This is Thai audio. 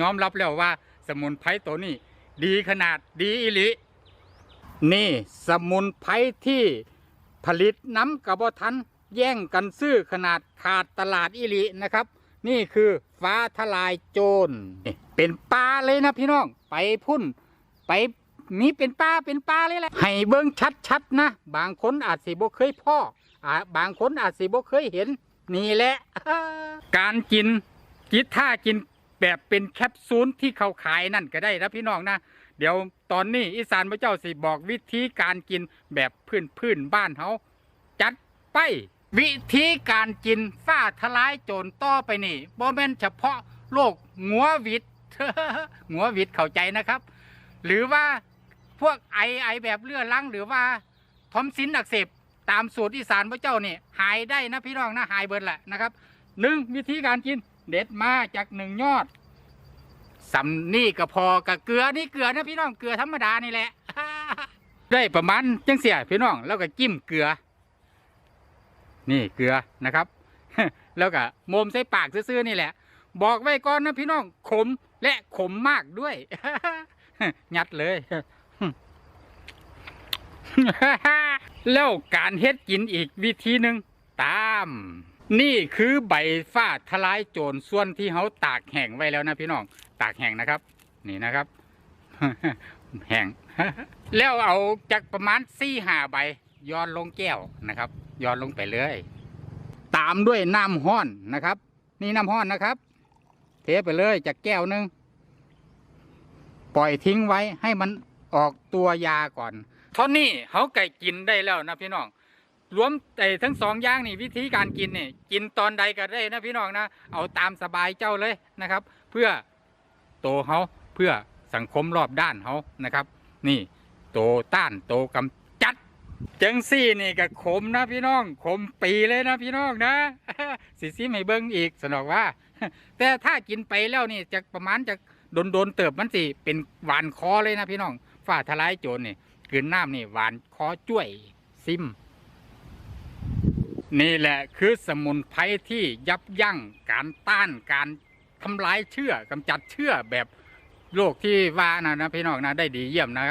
ยอมรับแล้วว่า สมุนไพรตัวนี้ ดีขนาดดีอิลินี่สมุนไพรที่ผลิตน้ำกระบอทันแย่งกันซื้อขนาดขาดตลาดอิลินะครับ นี่คือฟ้าทลายโจรเป็นปลาเลยนะพี่น้อง ไปพุ่นไปมีเป็นปลาเป็นปลาเลยแหละให้เบิ้งชัดๆนะ บางคนอาจสิบ่เคยพ่ออาบางคนอาจสิบ่เคยเห็น นี่แหละ การกินกิท่ากิน แบบเป็นแคปซูลที่เขาขายนั่นก็ได้นะพี่น้องนะ เดี๋ยวตอนนี้อีสานพระเจ้าสิบอกวิธีการกินแบบพื้นพื้นๆบ้านเขาจัดไป วิธีการกินฝ้าทลายโจรต่อไปนี่บ่แม่นเฉพาะโรคหัววิดหัววิดเข้าใจนะครับ หรือว่าพวกไอไอแบบเลือดลังหรือว่าทอมซินอักเสบตามสูตรอีสานพระเจ้านี่หายได้นะพี่น้องนะหายเบิดแหละนะครับหนึ่งวิธีการกิน เด็ดมาจากหนึ่งยอดสำนี่ก็พอกับเกลือนี่เกลือนะพี่น้องเกลือธรรมดานี่แหละ ได้ประมาณจังเสียพี่น้องแล้วก็จิ้มเกลือ นี่เกลือนะครับ แล้วก็มมใส่ปากซื่อๆนี่แหละ บอกไว้ก่อนนะพี่น้องขมและขมมากด้วย ยัดเลยแล้วการเฮ็ดกินอีกวิธีหนึ่งตาม นี่คือใบฟ้าทลายโจรส่วนที่เขาตากแห้งไว้แล้วนะพี่น้องตากแห้งนะครับ นี่นะครับแห้งแล้วเอาจากประมาณสี่หาใบย้อนลงแก้วนะครับย้อนลงไปเลย ตามด้วยน้ำห้อนนะครับ นี่น้ำห้อนนะครับ เทไปเลยจากแก้วหนึงปล่อยทิ้งไว้ให้มันออกตัวยาก่อนเท่านี้เขาไก่กินได้แล้วนะพี่น้อง รวมแต่ทั้งสองอย่างนี่วิธีการกินนี่กินตอนใดก็ได้นะพี่น้องนะเอาตามสบายเจ้าเลยนะครับ เพื่อโตเขาเพื่อสังคมรอบด้านเขานะครับ นี่โตต้านโตกำจัดจังซี่นี่ก็ขมนะพี่น้อง ขมปีเลยนะพี่น้องนะสิซิไม่เบิ้งอีกสนอกว่า แต่ถ้ากินไปแล้วนี่จะประมาณจะโดนโดนเติบมันสิเป็นหวานคอเลยนะพี่น้องฝ้าทลายโจรนี่กลืนน้ำนี่หวานคอจ้วยซิม นี่แหละคือสมุนไพรที่ยับยั้งการต้านการทำลายเชื้อกำจัดเชื้อแบบโรคที่ว่านะนะพี่น้องนะได้ดีเยี่ยมนะครับ